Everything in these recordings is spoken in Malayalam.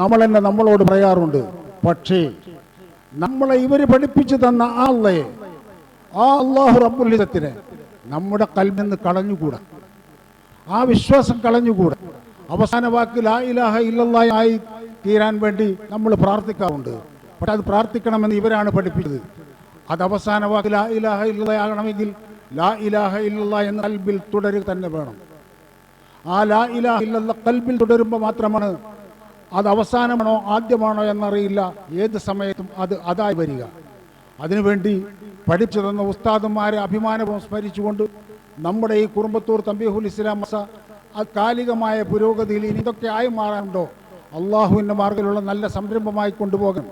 നമ്മൾ തന്നെ നമ്മളോട് പറയാറുണ്ട് പക്ഷേ നമ്മളെ ഇവർ പഠിപ്പിച്ചു തന്ന ആ അള്ളയെ ആ അള്ളാഹു റബ്ബുലിതത്തിനെ നമ്മുടെ കൽമെന്ന് കളഞ്ഞുകൂടാ? ആ വിശ്വാസം കളഞ്ഞുകൂടാ? അവസാന വാക്കിൽ ആ ഇലാഹ ഇല്ലല്ലാഹ് ആയി തീരാൻ വേണ്ടി നമ്മൾ പ്രാർത്ഥിക്കാറുണ്ട്. പക്ഷെ അത് പ്രാർത്ഥിക്കണമെന്ന് ഇവരാണ് പഠിപ്പിച്ചത്. അത് അവസാന വാക്ക് ലാ ഇലാഹ ഇല്ലല്ലാഹ് ലാ ഇലാഹ ഇല്ല എന്ന കൽബിൽ തുടരുക തന്നെ വേണം. ആ ലാ ഇലാഹ ഇല്ല കൽബിൽ തുടരുമ്പോൾ മാത്രമാണ് അത് അവസാനമാണോ ആദ്യമാണോ എന്നറിയില്ല. ഏത് സമയത്തും അത് അതായി വരിക. അതിനുവേണ്ടി പഠിച്ചു തന്ന ഉസ്താദന്മാരെ അഭിമാനവും സ്മരിച്ചുകൊണ്ട് നമ്മുടെ ഈ കുറുമ്പത്തൂർ തമ്പിഹുൽ ഇസ്ലാം മസ കാലികമായ പുരോഗതിയിൽ ഇനി ഇതൊക്കെ ആയി മാറാനുണ്ടോ? അള്ളാഹുവിന്റെ മാർഗത്തിലുള്ള നല്ല സംരംഭമായി കൊണ്ടുപോകണം.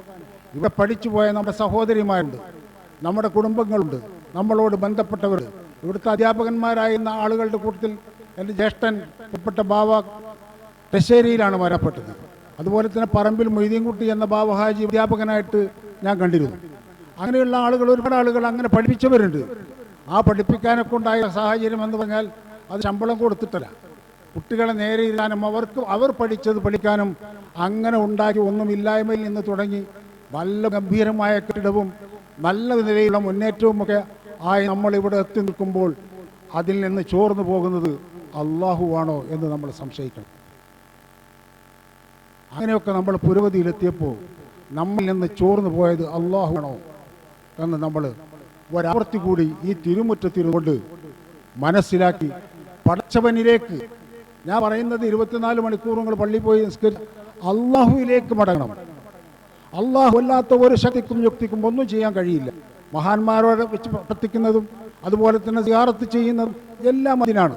ഇവിടെ പഠിച്ചു പോയ നമ്മുടെ സഹോദരിമാരുണ്ട് നമ്മുടെ കുടുംബങ്ങളുണ്ട് നമ്മളോട് ബന്ധപ്പെട്ടവർ ഇവിടുത്തെ അധ്യാപകന്മാരായിരുന്ന ആളുകളുടെ കൂട്ടത്തിൽ എന്റെ ജ്യേഷ്ഠൻ ഉൾപ്പെട്ട ബാവ തശ്ശേരിയിലാണ് മരണപ്പെട്ടത് അതുപോലെ തന്നെ പറമ്പിൽ മൊയ്തീൻകുട്ടി എന്ന ബാബഹാജി അധ്യാപകനായിട്ട് ഞാൻ കണ്ടിരുന്നു. അങ്ങനെയുള്ള ആളുകൾ ഒരുപാട് ആളുകൾ അങ്ങനെ പഠിപ്പിച്ചവരുണ്ട്. ആ പഠിപ്പിക്കാനൊക്കെ ഉണ്ടായ സാഹചര്യം എന്ന് പറഞ്ഞാൽ അത് ശമ്പളം കൊടുത്തിട്ടല്ല. കുട്ടികളെ നേരെ ഇരുത്താനും അവർക്ക് അവർ പഠിച്ചത് പഠിക്കാനും അങ്ങനെ ഉണ്ടാക്കി ഒന്നുമില്ലായ്മയിൽ നിന്ന് തുടങ്ങി നല്ല ഗംഭീരമായ കെട്ടിടവും നല്ല നിലയിലുള്ള മുന്നേറ്റവും ഒക്കെ ആയി നമ്മൾ ഇവിടെ എത്തി നിൽക്കുമ്പോൾ അതിൽ നിന്ന് ചോർന്നു പോകുന്നത് അള്ളാഹുവാണോ എന്ന് നമ്മൾ സംശയിക്കണം. അങ്ങനെയൊക്കെ നമ്മൾ പുരോഗതിയിലെത്തിയപ്പോൾ നമ്മിൽ നിന്ന് ചോർന്നു പോയത് അള്ളാഹുണോ എന്ന് നമ്മൾ ഒരാവർത്തി കൂടി ഈ തിരുമുറ്റത്തിരുകൊണ്ട് മനസ്സിലാക്കി പടച്ചവനിലേക്ക് ഞാൻ പറയുന്നത് ഇരുപത്തിനാല് മണിക്കൂർ നിങ്ങൾ പള്ളിയിൽ പോയി നിസ്കരിച്ച് അള്ളാഹുവിലേക്ക് മടങ്ങണം. അള്ളാഹു അല്ലാത്ത ഒരു ശക്തിക്കും യുക്തിക്കും ഒന്നും ചെയ്യാൻ കഴിയില്ല. മഹാന്മാരോട് വെച്ച് പ്രവർത്തിക്കുന്നതും അതുപോലെ തന്നെ സിയാറത്ത് ചെയ്യുന്നതും എല്ലാം അതിനാണ്.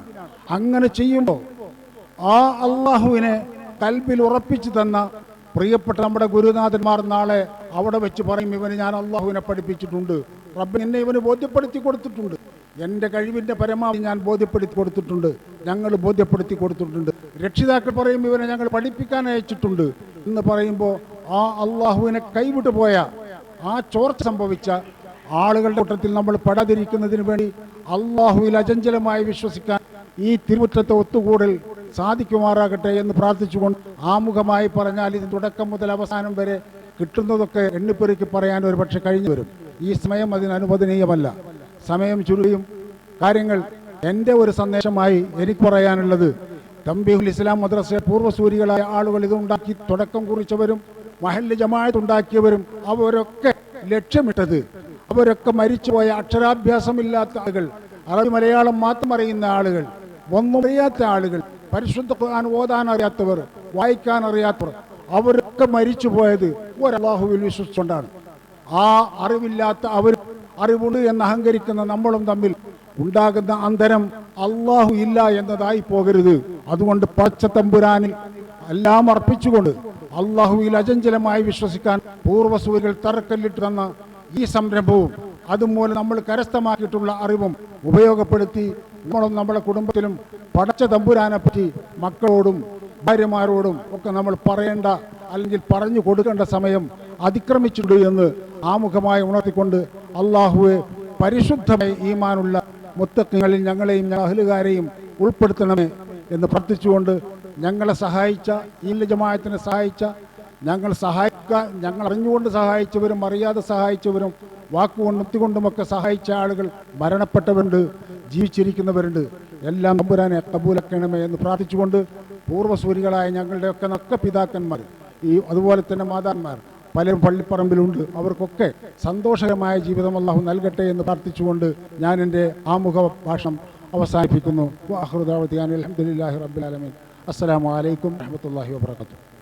അങ്ങനെ ചെയ്യുമ്പോൾ ആ അള്ളാഹുവിനെ കൽബിൽ ഉറപ്പിച്ചു തന്ന പ്രിയപ്പെട്ട നമ്മുടെ ഗുരുനാഥന്മാർ നാളെ അവിടെ വെച്ച് പറയും ഇവന് ഞാൻ അള്ളാഹുവിനെ പഠിപ്പിച്ചിട്ടുണ്ട്. റബ്ബ് എന്നെ ഇവന് ബോധ്യപ്പെടുത്തി കൊടുത്തിട്ടുണ്ട്. എന്റെ കഴിവിന്റെ പരമാവധി ഞാൻ ബോധ്യപ്പെടുത്തി കൊടുത്തിട്ടുണ്ട്. ഞങ്ങൾ ബോധ്യപ്പെടുത്തി കൊടുത്തിട്ടുണ്ട്. രക്ഷിതാക്കൾ പറയും ഇവനെ ഞങ്ങൾ പഠിപ്പിക്കാൻ അയച്ചിട്ടുണ്ട്. എന്ന് പറയുമ്പോൾ ആ അള്ളാഹുവിനെ കൈവിട്ടു പോയ ആ ചോർച്ച സംഭവിച്ച ആളുകളുടെ കൂട്ടത്തിൽ നമ്മൾ പെടാതിരിക്കുന്നതിന് വേണ്ടി അള്ളാഹുവിൽ അചഞ്ചലമായി വിശ്വസിക്കാൻ ഈ തിരുമുറ്റത്തെ ഒത്തുകൂടൽ സാധിക്കുമാറാകട്ടെ എന്ന് പ്രാർത്ഥിച്ചുകൊണ്ട് ആമുഖമായി പറഞ്ഞാൽ ഇത് തുടക്കം മുതൽ അവസാനം വരെ കിട്ടുന്നതൊക്കെ എണ്ണിപ്പെറുക്കി പറയാൻ ഒരു പക്ഷെ കഴിഞ്ഞു വരും. ഈ സമയം അതിന് അനുവദനീയമല്ല. സമയം ചുരുളിയും കാര്യങ്ങൾ എന്റെ ഒരു സന്ദേശമായി എനിക്ക് പറയാനുള്ളത് തമ്പിഹുൽ ഇസ്ലാം മദ്രസ പൂർവസൂരികളായ ആളുകൾ ഇതുണ്ടാക്കി തുടക്കം കുറിച്ചവരും മഹല്ല് ജമാഅത്ത് ഉണ്ടാക്കിയവരും അവരൊക്കെ ലക്ഷ്യമിട്ടത്. അവരൊക്കെ മരിച്ചുപോയ അക്ഷരാഭ്യാസമില്ലാത്ത ആളുകൾ അറബി മലയാളം മാത്രം അറിയുന്ന ആളുകൾ ഒന്നും അറിയാത്ത ആളുകൾ പരിശുദ്ധ ഖുർആൻ ഓതാൻ അറിയാത്തവർ വായിക്കാൻ അറിയാത്തവർ അവരൊക്കെ മരിച്ചു പോയത് ഒരല്ലാഹുവിൽ വിശ്വസിച്ചുകൊണ്ടാണ്. ആ അറിവില്ലാത്ത അവർ അറിവുണ്ട് എന്ന് അഹങ്കരിക്കുന്ന നമ്മളും തമ്മിൽ ഉണ്ടാകുന്ന അന്തരം അള്ളാഹു ഇല്ല എന്നതായി പോകരുത്. അതുകൊണ്ട് പച്ച തമ്പുരാനിൽ എല്ലാം അർപ്പിച്ചുകൊണ്ട് അള്ളാഹുവിൽ അചഞ്ചലമായി വിശ്വസിക്കാൻ പൂർവസൂരികൾ തറക്കല്ലിട്ട് തന്ന ഈ സംരംഭവും അതുമൂലം നമ്മൾ കരസ്ഥമാക്കിയിട്ടുള്ള അറിവും ഉപയോഗപ്പെടുത്തി നമ്മളും നമ്മുടെ കുടുംബത്തിലും പടച്ച തമ്പുരാനെ പറ്റി മക്കളോടും ഭാര്യമാരോടും ഒക്കെ നമ്മൾ പറയേണ്ട അല്ലെങ്കിൽ പറഞ്ഞു കൊടുക്കേണ്ട സമയം അതിക്രമിച്ചിട്ടുണ്ട് എന്ന് ആമുഖമായി ഉണർത്തിക്കൊണ്ട് അള്ളാഹുവെ പരിശുദ്ധമായി ഈമാനുള്ള മുത്തക്കങ്ങളിൽ ഞങ്ങളെയും അഹലുകാരെയും ഉൾപ്പെടുത്തണമേ എന്ന് പ്രാർത്ഥിച്ചുകൊണ്ട് ഞങ്ങളെ സഹായിച്ച ഈ ജമായത്തിനെ സഹായിച്ച ഞങ്ങൾ സഹായിക്കാൻ ഞങ്ങൾ അറിഞ്ഞുകൊണ്ട് സഹായിച്ചവരും അറിയാതെ സഹായിച്ചവരും വാക്കുകൊണ്ടും എത്തിക്കൊണ്ടുമൊക്കെ സഹായിച്ച ആളുകൾ മരണപ്പെട്ടവരുണ്ട് ജീവിച്ചിരിക്കുന്നവരുണ്ട്. എല്ലാം തമ്പുരാനെ കബൂലക്കണമേ എന്ന് പ്രാർത്ഥിച്ചുകൊണ്ട് പൂർവസൂരികളായ ഞങ്ങളുടെയൊക്കെ നക്ക പിതാക്കന്മാർ ഈ അതുപോലെ തന്നെ മാതാന്മാർ പലരും പള്ളിപ്പറമ്പിലുണ്ട്. അവർക്കൊക്കെ സന്തോഷകരമായ ജീവിതം അള്ളാഹു നൽകട്ടെ എന്ന് പ്രാർത്ഥിച്ചുകൊണ്ട് ഞാൻ എന്റെ ആമുഖ ഭാഷണം അവസാനിപ്പിക്കുന്നു അഹ്റുദാവത്തി അലഹമുല്ലാഹി റബ്ബുലാലമീൻ അസ്സലാമു അലൈക്കും വറഹമത്തല്ലാഹി വാബർക്കാത്തു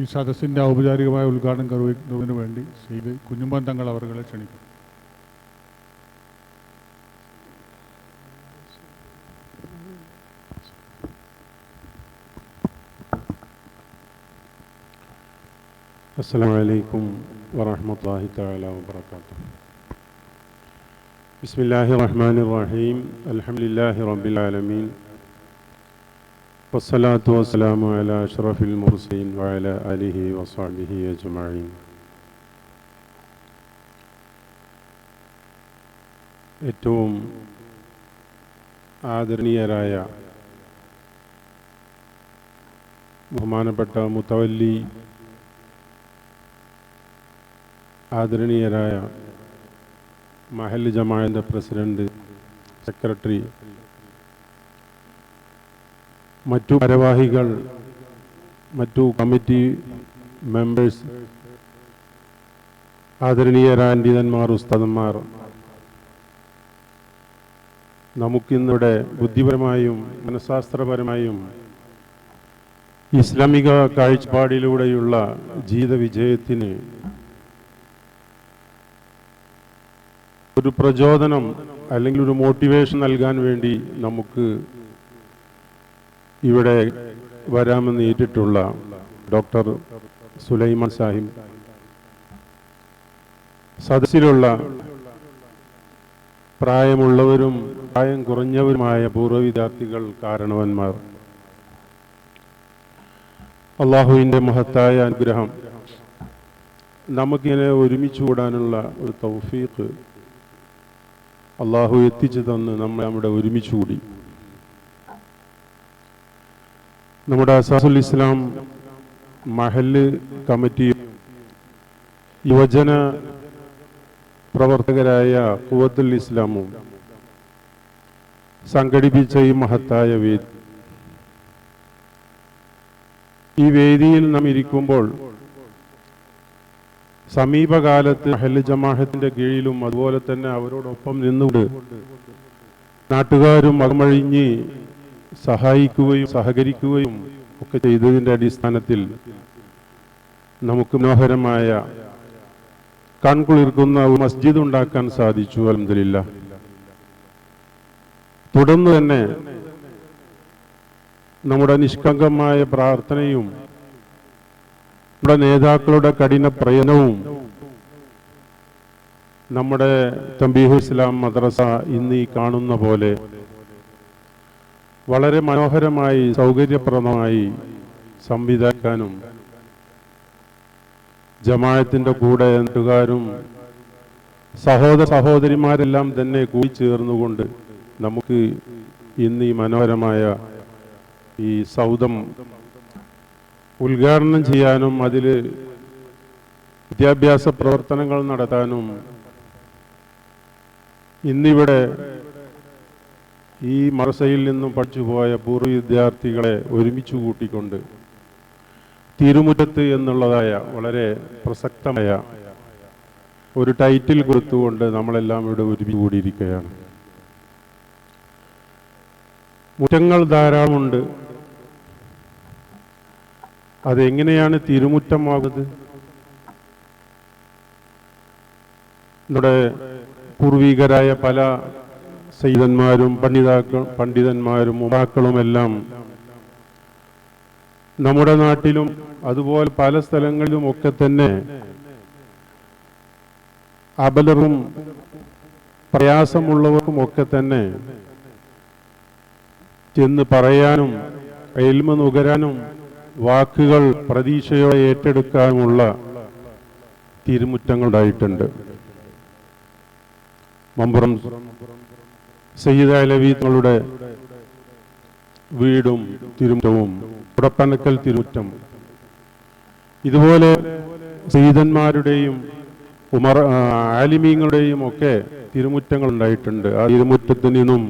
ഈ സദസ്സിന്റെ ഔപചാരികമായ ഉദ്ഘാടനം നിർവഹിക്കുന്നതിന് വേണ്ടി ശ്രീ കുഞ്ഞുമ്പൻ തങ്ങൾ അവരെ ക്ഷണിക്കും അസ്സലാമലൈക്കും വറഹമത്തല്ലാഹി തആല വബറകാതുഹു. ബിസ്മില്ലാഹിർ റഹ്മാനിർ റഹീം. അൽഹംദുലില്ലാഹി റബ്ബിൽ ആലമീൻ. والصلاة والسلام على أشرف المرسلين وعلى آله وصحبه أجمعين ഏറ്റവും ആദരണീയരായ ബഹുമാനപ്പെട്ട മുത്തവല്ലി ആദരണീയരായ മഹൽ ജമാഅൻ്റെ പ്രസിഡന്റ് സെക്രട്ടറി മറ്റു ഭാരവാഹികൾ മറ്റു കമ്മിറ്റി മെമ്പേഴ്സ് ആദരണീയരായ പണ്ഡിതന്മാർ ഉസ്താദന്മാർ നമുക്കിന്നിവിടെ ബുദ്ധിപരമായും മനഃശാസ്ത്രപരമായും ഇസ്ലാമിക കാഴ്ചപ്പാടിലൂടെയുള്ള ജീവിത വിജയത്തിന് ഒരു പ്രചോദനം അല്ലെങ്കിൽ ഒരു മോട്ടിവേഷൻ നൽകാൻ വേണ്ടി നമുക്ക് ഇവിടെ വരാമെന്ന് ഏറ്റിട്ടുള്ള ഡോക്ടർ സുലൈമാൻ സാഹിബ് സദസ്സിലുള്ള പ്രായമുള്ളവരും പ്രായം കുറഞ്ഞവരുമായ പൂർവ വിദ്യാർത്ഥികൾ കാരണവന്മാർ. അള്ളാഹുവിന്റെ മഹത്തായ അനുഗ്രഹം നമുക്കിങ്ങനെ ഒരുമിച്ച് കൂടാനുള്ള ഒരു തൗഫീഖ് അള്ളാഹു എത്തിച്ചു തന്ന് നമ്മൾ നമ്മുടെ ഒരുമിച്ച് കൂടി. നമ്മുടെ അസാസുൽ ഇസ്ലാം മഹൽ കമ്മിറ്റി യുവജന പ്രവർത്തകരായ കുവത്തുൽ ഇസ്ലാമും സംഘടിപ്പിച്ച ഈ മഹത്തായ വേദി. ഈ വേദിയിൽ നാം ഇരിക്കുമ്പോൾ സമീപകാലത്ത് മഹല്ല് ജമാഹത്തിന്റെ കീഴിലും അതുപോലെ തന്നെ അവരോടൊപ്പം നിന്നുകൊണ്ട് നാട്ടുകാരും അകമഴിഞ്ഞ് സഹായിക്കുകയും സഹകരിക്കുകയും ഒക്കെ ചെയ്തതിന്റെ അടിസ്ഥാനത്തിൽ നമുക്ക് മനോഹരമായ കൺകുളിർക്കുന്ന ഒരു മസ്ജിദ് ഉണ്ടാക്കാൻ സാധിച്ചു അലഹമില്ല തുടർന്ന് തന്നെ നമ്മുടെ നിഷ്കങ്കമായ പ്രാർത്ഥനയും നമ്മുടെ നേതാക്കളുടെ കഠിന പ്രയത്നവും നമ്മുടെ തമ്പീഹു ഇസ്ലാം മദ്രസ ഇന്ന് ഈ കാണുന്ന പോലെ വളരെ മനോഹരമായി സൗകര്യപ്രദമായി സംവിധാക്കാനും ജമാഅത്തിന്റെ കൂടെ നാട്ടുകാരും സഹോദര സഹോദരിമാരെല്ലാം തന്നെ കൂടി ചേർന്നുകൊണ്ട് നമുക്ക് ഇന്ന് ഈ മനോഹരമായ ഈ സൗദം ഉദ്ഘാടനം ചെയ്യാനും അതിൽ വിദ്യാഭ്യാസ പ്രവർത്തനങ്ങൾ നടത്താനും ഇന്നിവിടെ ഈ മറസയിൽ നിന്നും പഠിച്ചുപോയ പൂർവ വിദ്യാർത്ഥികളെ ഒരുമിച്ച് കൂട്ടിക്കൊണ്ട് തിരുമുറ്റത്ത് എന്നുള്ളതായ വളരെ പ്രസക്തമായ ഒരു ടൈറ്റിൽ കൊടുത്തുകൊണ്ട് നമ്മളെല്ലാം ഇവിടെ ഒരുമിച്ച് കൂടിയിരിക്കുകയാണ്. മുറ്റങ്ങൾ ധാരാളമുണ്ട്. അതെങ്ങനെയാണ് തിരുമുറ്റമാകുന്നത്? നമ്മുടെ പൂർവികരായ പല സൈതന്മാരും പണ്ഡിതാക്കൾ പണ്ഡിതന്മാരും ഉമാക്കളുമെല്ലാം നമ്മുടെ നാട്ടിലും അതുപോലെ പല സ്ഥലങ്ങളിലും ഒക്കെ തന്നെ അബലറും പ്രയാസമുള്ളവർക്കും ഒക്കെ തന്നെ ചെന്ന് പറയാനും എൽമ നുകരാനും വാക്കുകൾ പ്രതീക്ഷയോടെ ഏറ്റെടുക്കാനുമുള്ള തിരുമുറ്റങ്ങളുണ്ടായിട്ടുണ്ട്. മമ്പുറം സയ്യിദ് അലവി തങ്ങളുടെ വീടും തിരുമുറ്റവും കുടപ്പനക്കൽ തിരുമുറ്റം. ഇതുപോലെ സയ്യിദന്മാരുടെയും ഉമർ ആലിമീങ്ങളുടെയും ഒക്കെ തിരുമുറ്റങ്ങൾ ഉണ്ടായിട്ടുണ്ട്. ആ തിരുമുറ്റത്തു നിന്നും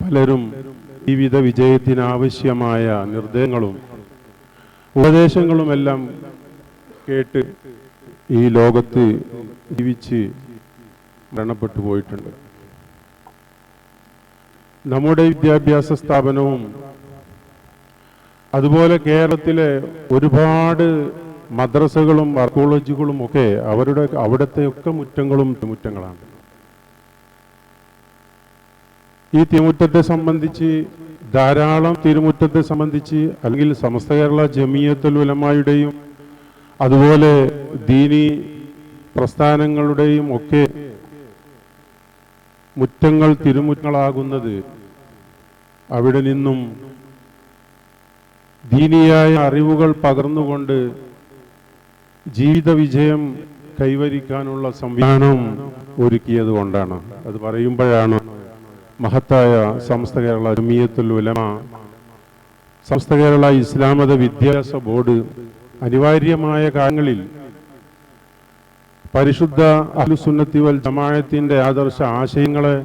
പലരും ജീവിത വിജയത്തിനാവശ്യമായ നിർദ്ദേശങ്ങളും ഉപദേശങ്ങളുമെല്ലാം കേട്ട് ഈ ലോകത്ത് ജീവിച്ച് മരണപ്പെട്ടു പോയിട്ടുണ്ട്. നമ്മുടെ വിദ്യാഭ്യാസ സ്ഥാപനവും അതുപോലെ കേരളത്തിലെ ഒരുപാട് മദ്രസകളും ആർക്കോളജികളും ഒക്കെ അവരുടെ അവിടുത്തെ ഒക്കെ മുറ്റങ്ങളും മുറ്റങ്ങളാണ് ഈ തിമുറ്റത്തെ സംബന്ധിച്ച് ധാരാളം തിരുമുറ്റത്തെ സംബന്ധിച്ച് അല്ലെങ്കിൽ സമസ്ത കേരള ജമിയത്തുൽ ഉലമായുടെയും അതുപോലെ ദീനി പ്രസ്ഥാനങ്ങളുടെയും ഒക്കെ മുറ്റങ്ങൾ തിരുമുറ്റങ്ങളാകുന്നത് അവിടെ നിന്നും ദീനിയായ അറിവുകൾ പകർന്നുകൊണ്ട് ജീവിത വിജയം കൈവരിക്കാനുള്ള സംവിധാനം ഒരുക്കിയത് കൊണ്ടാണ്. അത് പറയുമ്പോഴാണ് മഹത്തായ സമസ്ത കേരള ജമിയത്തുൽ ഉലമ സമസ്ത കേരള ഇസ്ലാമത വിദ്യാഭ്യാസ ബോർഡ് അനിവാര്യമായ കാര്യങ്ങളിൽ പരിശുദ്ധ അഹ്ലുസുന്നത്തി വൽ ജമാഅത്തിന്റെ ആദർശ ആശയങ്ങളെ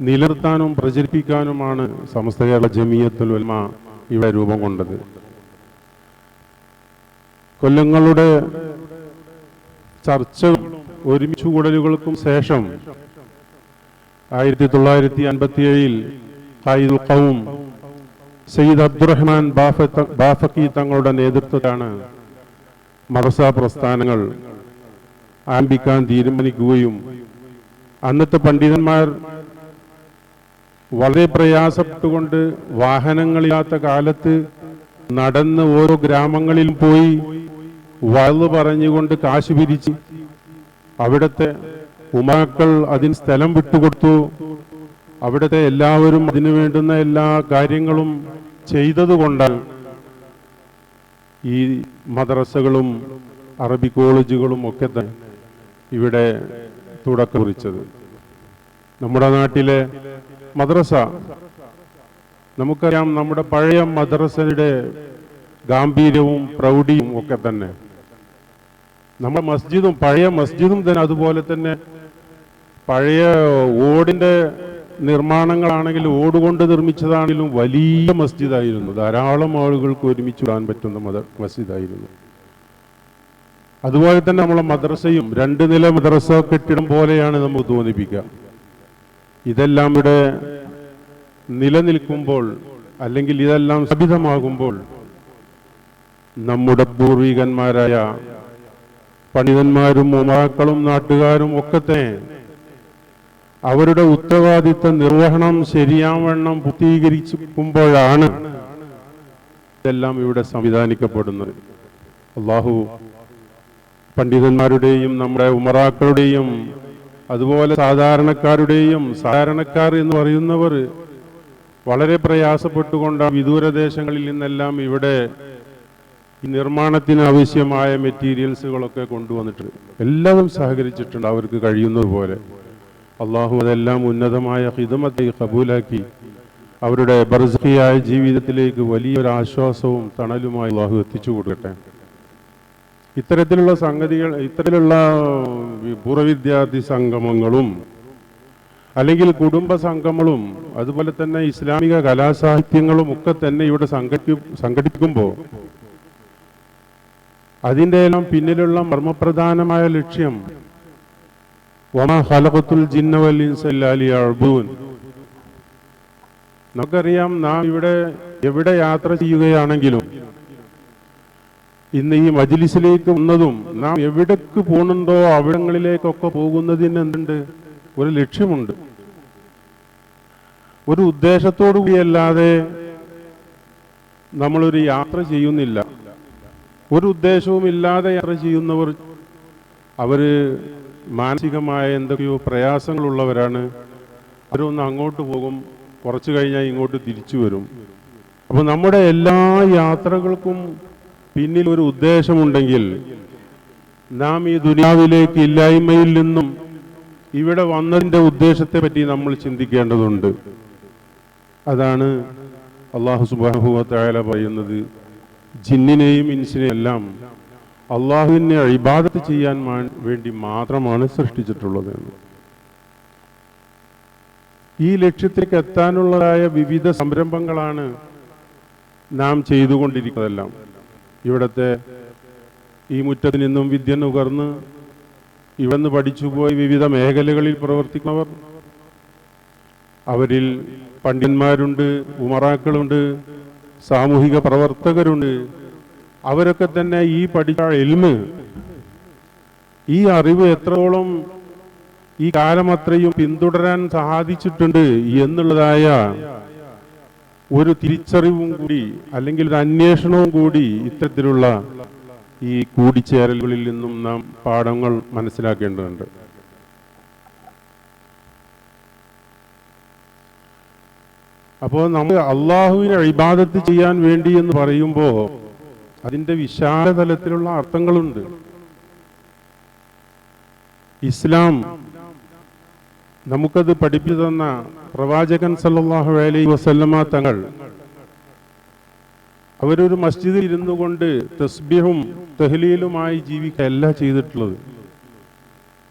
നിലനിർത്താനും പ്രചരിപ്പിക്കാനുമാണ് സമസ്ത കേരള ജമിയത്തുൽ ഉൽമ ഇവിടെ രൂപം കൊണ്ടത്. കൊല്ലങ്ങളുടെ ചർച്ചകളും ഒരുമിച്ച് കൂടലുകൾക്കും ശേഷം ആയിരത്തി തൊള്ളായിരത്തി അൻപത്തി ഏഴിൽ ഖായിദുൽ ഖൗം സയ്യിദ് അബ്ദുറഹ്മാൻ ബാഫ- ബാഫക്കി തങ്ങളുടെ നേതൃത്വത്തിലാണ് മറസ പ്രസ്ഥാനങ്ങൾ ആരംഭിക്കാൻ തീരുമാനിക്കുകയും അന്നത്തെ പണ്ഡിതന്മാർ വളരെ പ്രയാസപ്പെട്ടുകൊണ്ട് വാഹനങ്ങളില്ലാത്ത കാലത്ത് നടന്ന് ഓരോ ഗ്രാമങ്ങളിലും പോയി വയൽ പറഞ്ഞുകൊണ്ട് കാശ് പിരിച്ച് അവിടുത്തെ ഉമാക്കൾ അതിന് സ്ഥലം വിട്ടുകൊടുത്തു. അവിടുത്തെ എല്ലാവരും അതിനു വേണ്ടുന്ന എല്ലാ കാര്യങ്ങളും ചെയ്തതുകൊണ്ടാണ് ഈ മദ്രസകളും അറബി കോളേജുകളും ഒക്കെ തന്നെ ഇവിടെ തുടക്കം കുറിച്ചത്. നമ്മുടെ നാട്ടിലെ മദ്രസ. നമുക്കറിയാം നമ്മുടെ പഴയ മദ്രസയുടെ ഗാംഭീര്യവും പ്രൗഢിയും ഒക്കെ തന്നെ. നമ്മുടെ മസ്ജിദും പഴയ മസ്ജിദും തന്നെ അതുപോലെ തന്നെ പഴയ ഓടിന്റെ നിർമ്മാണങ്ങളാണെങ്കിലും ഓട് കൊണ്ട് നിർമ്മിച്ചതാണെങ്കിലും വലിയ മസ്ജിദായിരുന്നു. ധാരാളം ആളുകൾക്ക് ഒരുമിച്ച് വിടാൻ പറ്റുന്ന മത മസ്ജിദായിരുന്നു. അതുപോലെ തന്നെ നമ്മളെ മദ്രസയും രണ്ട് നില മദ്രസ കെട്ടിടം പോലെയാണ് നമുക്ക് തോന്നിപ്പിക്കുക. ഇതെല്ലാം ഇവിടെ നിലനിൽക്കുമ്പോൾ അല്ലെങ്കിൽ ഇതെല്ലാം സ്ഥാപിതമാകുമ്പോൾ നമ്മുടെ പൂർവികന്മാരായ പണ്ഡിതന്മാരും ഉമാക്കളും നാട്ടുകാരും ഒക്കെ തന്നെ അവരുടെ ഉത്തരവാദിത്ത നിർവഹണം ശരിയാവണ്ണം പൂർത്തീകരിക്കുമ്പോഴാണ് ഇതെല്ലാം ഇവിടെ സംവിധാനിക്കപ്പെടുന്നത്. അള്ളാഹു പണ്ഡിതന്മാരുടെയും നമ്മുടെ ഉമറാക്കളുടെയും അതുപോലെ സാധാരണക്കാരുടെയും സാധാരണക്കാർ എന്ന് പറയുന്നവർ വളരെ പ്രയാസപ്പെട്ടുകൊണ്ട് വിദൂരദേശങ്ങളിൽ നിന്നെല്ലാം ഇവിടെ ഈ നിർമ്മാണത്തിന് ആവശ്യമായ മെറ്റീരിയൽസുകളൊക്കെ കൊണ്ടുവന്നിട്ട് എല്ലാവരും സഹകരിച്ചിട്ടുണ്ട്. അവർക്ക് കഴിയുന്നത് പോലെ അള്ളാഹു അതെല്ലാം ഉന്നതമായ ഹിതമത്തെ കബൂലാക്കി. അവരുടെ ബർസഖിയായ ജീവിതത്തിലേക്ക് വലിയൊരു ആശ്വാസവും തണലുമായി അള്ളാഹു എത്തിച്ചു കൊടുക്കട്ടെ. ഇത്തരത്തിലുള്ള സംഗതികൾ ഇത്തരത്തിലുള്ള വി- പൂർവ വിദ്യാർത്ഥി സംഗമങ്ങളും അല്ലെങ്കിൽ കുടുംബ സംഗമങ്ങളും അതുപോലെ തന്നെ ഇസ്ലാമിക കലാസാഹിത്യങ്ങളും ഒക്കെ തന്നെ ഇവിടെ സംഘടി സംഘടിപ്പിക്കുമ്പോൾ അതിന്റെ എല്ലാം പിന്നിലുള്ള മർമ്മപ്രധാനമായ ലക്ഷ്യം വമാ ഖലഖത്തുൽ ജിന്ന വൽ ഇൻസ ഇല്ലാ ലിയഅ്ബുദൂൻ. നമുക്കറിയാം നാം ഇവിടെ എവിടെ യാത്ര ചെയ്യുകയാണെങ്കിലും ഇന്ന് ഈ മജിലിസിലേക്ക് വന്നതും നാം എവിടേക്ക് പോകുന്നുണ്ടോ അവിടങ്ങളിലേക്കൊക്കെ പോകുന്നതിന് എന്തുണ്ട്? ഒരു ലക്ഷ്യമുണ്ട്. ഒരു ഉദ്ദേശത്തോടു കൂടിയല്ലാതെ നമ്മളൊരു യാത്ര ചെയ്യുന്നില്ല. ഒരു ഉദ്ദേശവും ഇല്ലാതെ യാത്ര ചെയ്യുന്നവർ അവർ മാനസികമായ എന്തൊക്കെയോ പ്രയാസങ്ങളുള്ളവരാണ്. അവരൊന്ന് അങ്ങോട്ട് പോകും കുറച്ച് കഴിഞ്ഞാൽ ഇങ്ങോട്ട് തിരിച്ചു വരും. അപ്പോൾ നമ്മുടെ എല്ലാ യാത്രകൾക്കും പിന്നിൽ ഒരു ഉദ്ദേശമുണ്ടെങ്കിൽ നാം ഈ ദുനിയാവിലേക്ക് ഇല്ലായ്മയിൽ നിന്നും ഇവിടെ വന്നതിന്റെ ഉദ്ദേശത്തെ പറ്റി നമ്മൾ ചിന്തിക്കേണ്ടതുണ്ട്. അതാണ് അള്ളാഹു സുബാഹുവല പറയുന്നത്. ജിന്നിനെയും ഇൻസിനെയും എല്ലാം അള്ളാഹുവിനെ ഇബാദത്ത് ചെയ്യാൻ വേണ്ടി മാത്രമാണ് സൃഷ്ടിച്ചിട്ടുള്ളത് ഈ ലക്ഷ്യത്തിലേക്ക് എത്താനുള്ളതായ വിവിധ സംരംഭങ്ങളാണ് നാം ചെയ്തുകൊണ്ടിരിക്കുന്നതെല്ലാം. ഇവിടുത്തെ ഈ മുറ്റത്ത് നിന്നും വിദ്യ നുകർന്ന് ഇവിടുന്ന് പഠിച്ചുപോയി വിവിധ മേഖലകളിൽ പ്രവർത്തിക്കുന്നവർ. അവരിൽ പണ്ഡിതന്മാരുണ്ട് ഉമറാക്കളുണ്ട് സാമൂഹിക പ്രവർത്തകരുണ്ട്. അവരൊക്കെ തന്നെ ഈ പഠിച്ച എൽമ് ഈ അറിവ് എത്രത്തോളം ഈ കാലം അത്രയും പിന്തുടരാൻ സാധിച്ചിട്ടുണ്ട് എന്നുള്ളതായ ഒരു തിരിച്ചറിവും കൂടി അല്ലെങ്കിൽ ഒരു അന്വേഷണവും കൂടി ഇത്തരത്തിലുള്ള ഈ കൂടിച്ചേരലുകളിൽ നിന്നും നാം പാഠങ്ങൾ മനസ്സിലാക്കേണ്ടതുണ്ട്. അപ്പോൾ നമ്മൾ അള്ളാഹുവിനെ ഇബാദത്ത് ചെയ്യാൻ വേണ്ടി എന്ന് പറയുമ്പോൾ അതിന്റെ വിശാല തലത്തിലുള്ള അർത്ഥങ്ങളുണ്ട്. ഇസ്ലാം നമുക്കത് പഠിപ്പിച്ചു തന്ന പ്രവാചകൻ സല്ലാഹു അലൈഹി വസല്ലമ തങ്ങൾ അവരൊരു മസ്ജിദിൽ ഇരുന്നു കൊണ്ട് തസ്ബിഹും തെഹ്ലീലുമായി ജീവിക്കുകയല്ല ചെയ്തിട്ടുള്ളത്.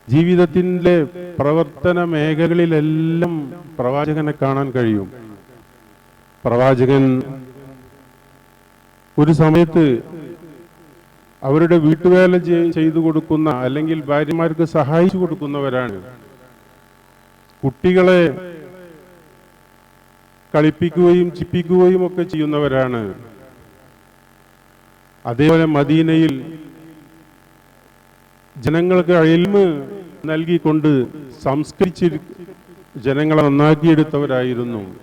ജീവിതത്തിന്റെ പ്രവർത്തന മേഖലകളിലെല്ലാം പ്രവാചകനെ കാണാൻ കഴിയും. പ്രവാചകൻ ഒരു സമയത്ത് അവരുടെ വീട്ടുവേല ചെയ്തു കൊടുക്കുന്ന അല്ലെങ്കിൽ ഭാര്യമാർക്ക് സഹായിച്ചു കൊടുക്കുന്നവരാണ്. കുട്ടികളെ കളിപ്പിക്കുകയും ചിപ്പിക്കുകയും ഒക്കെ ചെയ്യുന്നവരാണ്. അതേപോലെ മദീനയിൽ ജനങ്ങൾക്ക് അയൽമ് നൽകിക്കൊണ്ട് സംസ്കരിച്ച് ജനങ്ങളെ നന്നാക്കിയെടുത്തവരായിരുന്നു.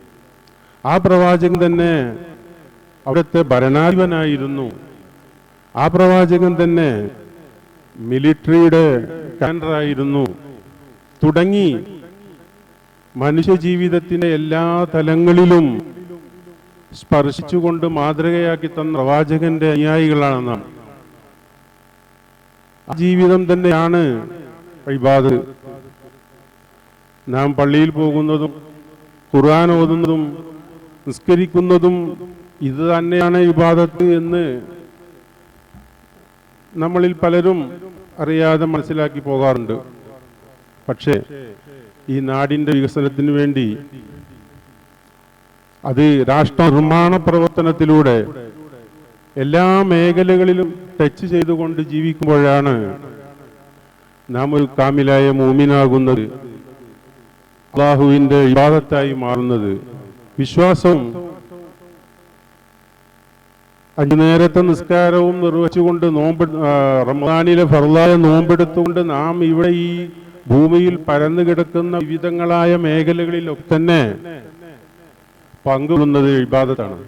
ആ പ്രവാചകൻ തന്നെ അവിടുത്തെ ഭരണാധിപനായിരുന്നു. ആ പ്രവാചകൻ തന്നെ മിലിറ്ററിയുടെ കമാൻഡറായിരുന്നു. തുടങ്ങി മനുഷ്യജീവിതത്തിന്റെ എല്ലാ തലങ്ങളിലും സ്പർശിച്ചുകൊണ്ട് മാതൃകയാക്കി തന്ന പ്രവാചകന്റെ അനുയായികളാണ് നാം ജീവിതം തന്നെയാണ് ഇബാദ് നാം പള്ളിയിൽ പോകുന്നതും ഖുർആൻ ഓതുന്നതും നിസ്കരിക്കുന്നതും ഇത് തന്നെയാണ് ഇബാദത്ത് എന്ന് നമ്മളിൽ പലരും അറിയാതെ മനസ്സിലാക്കി പോകാറുണ്ട്. പക്ഷേ ഈ നാടിന്റെ വികസനത്തിന് വേണ്ടി അത് രാഷ്ട്ര നിർമ്മാണ പ്രവർത്തനത്തിലൂടെ എല്ലാ മേഖലകളിലും ടച്ച് ചെയ്തുകൊണ്ട് ജീവിക്കുമ്പോഴാണ് നാം ഒരു കാമിലായ മൂമിനാകുന്നത്. അള്ളാഹുവിന്റെ വിവാദത്തായി മാറുന്നത്. വിശ്വാസം അഞ്ചു നേരത്തെ നിസ്കാരവും നിർവഹിച്ചുകൊണ്ട് നോമ്പ് റമദാനിലെ ഫർദായ നോമ്പെടുത്തുകൊണ്ട് നാം ഇവിടെ ഈ ഭൂമിയിൽ പരന്നു കിടക്കുന്ന വിവിധങ്ങളായ മേഖലകളിലൊക്കെ തന്നെ പങ്കുകൊള്ളുന്നത് ഇബാദത്താണ്.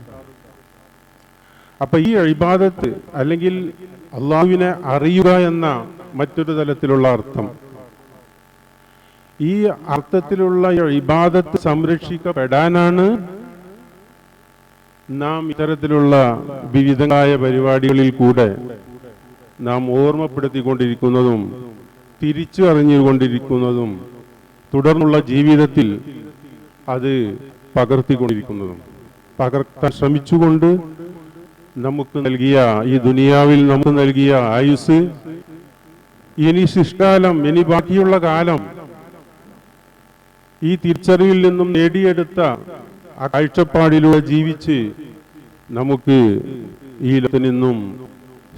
അപ്പൊ ഈ ഇബാദത്ത് അല്ലെങ്കിൽ അള്ളാഹുവിനെ അറിയുക എന്ന മറ്റൊരു തലത്തിലുള്ള അർത്ഥം. ഈ അർത്ഥത്തിലുള്ള ഇബാദത്ത് സംരക്ഷിക്കപ്പെടാനാണ് നാം ഇത്തരത്തിലുള്ള വിവിധങ്ങളായ പരിപാടികളിൽ കൂടെ നാം ഓർമ്മപ്പെടുത്തിക്കൊണ്ടിരിക്കുന്നതും തിരിച്ചു അറിഞ്ഞുകൊണ്ടിരിക്കുന്നതും തുടർന്നുള്ള ജീവിതത്തിൽ അത് പകർത്തിക്കൊണ്ടിരിക്കുന്നതും പകർത്താൻ ശ്രമിച്ചുകൊണ്ട് നമുക്ക് നൽകിയ ഈ ദുനിയാവിൽ നമുക്ക് നൽകിയ ആയുസ് ഇനി ശിഷ്കാലം ഇനി ബാക്കിയുള്ള കാലം ഈ തിരിച്ചറിവിൽ നിന്നും നേടിയെടുത്ത ആ കാഴ്ചപ്പാടിലൂടെ ജീവിച്ച് നമുക്ക് ഈ ലോകത്തിൽ നിന്നും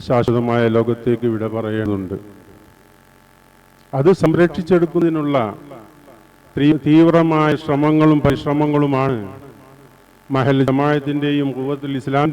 ശാശ്വതമായ ലോകത്തേക്ക് വിട പറയുന്നുണ്ട് അത് സംരക്ഷിച്ചെടുക്കുന്നതിനുള്ള തീവ്രമായ ശ്രമങ്ങളും പരിശ്രമങ്ങളുമാണ് മഹൽ ജമായത്തിന്റെയും കുവത്തുൽ ഇസ്ലാം